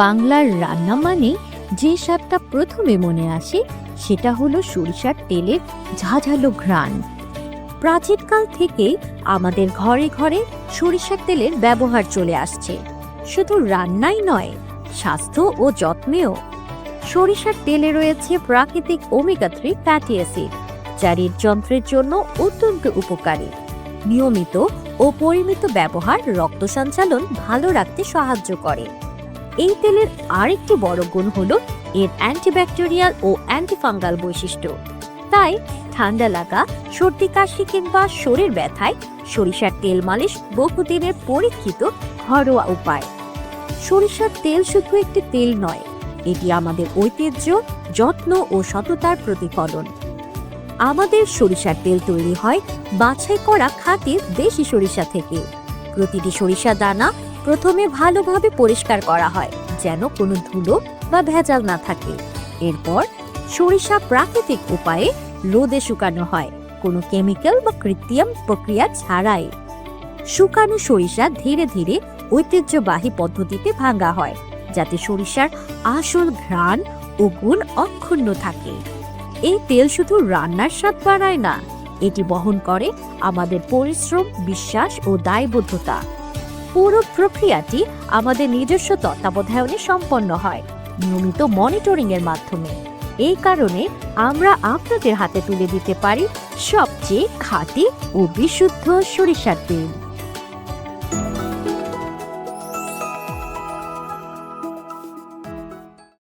বাংলার রান্না মানে যে স্বাদটা প্রথমে মনে আসে, সেটা হলো সরিষার তেলের ঝাঝালো ঘ্রাণ। প্রাচীনকাল থেকেই আমাদের ঘরে ঘরে সরিষার তেলের ব্যবহার চলে আসছে। শুধু রান্নাই নয়, স্বাস্থ্য ও যত্নেও। সরিষার তেলে রয়েছে প্রাকৃতিক ওমেগা থ্রি ফ্যাটি অ্যাসিড, যা হৃদযন্ত্রের জন্য অত্যন্ত উপকারী। নিয়মিত ও পরিমিত ব্যবহার রক্ত সঞ্চালন ভালো রাখতে সাহায্য করে। এই তেলের আরেকটি বড় গুণ হল এর অ্যান্টিব্যাকটেরিয়াল ও অ্যান্টিফাঙ্গাল বৈশিষ্ট্য। তাই ঠান্ডা লাগা, সর্দি, কাশি কিংবা শরীর ব্যথায় সরিষার তেল মালিশ বহুদিনের পরীক্ষিত ঘরোয়া উপায়। সরিষার তেল শুধু একটি তেল নয়, এটি আমাদের ঐতিহ্য, যত্ন ও সততার প্রতিফলন। আমাদের সরিষার তেল তৈরি হয়, বাছাই করা খাঁটি দেশি সরিষা থেকে। প্রতিটি সরিষা দানা প্রথমে ভালোভাবে পরিষ্কার করা হয়, যেন কোনো ধুলো বা ভেজাল না থাকে। এরপর সরিষা প্রাকৃতিক উপায়ে রোদে শুকানো হয়, কোনো কেমিক্যাল বা কৃত্রিম প্রক্রিয়া ছাড়াই। শুকানো সরিষা ধীরে ধীরে ঐতিহ্যবাহী পদ্ধতিতে ভাঙা হয়, যাতে সরিষার আসল ঘ্রাণ ও গুণ অক্ষুণ্ণ থাকে। এই তেল শুধু রান্নার স্বাদ বাড়ায় না, এটি বহন করে আমাদের পরিশ্রম, বিশ্বাস ও দায়বদ্ধতা। পুরো প্রক্রিয়াটি আমাদের নিজস্ব তত্ত্বাবধায়নে সম্পন্ন হয়, নিয়মিত মনিটরিং এর মাধ্যমে। এই কারণে আমরা আপনাদের হাতে তুলে দিতে পারি সবচেয়ে খাঁটি ও বিশুদ্ধ সরিষার তেল।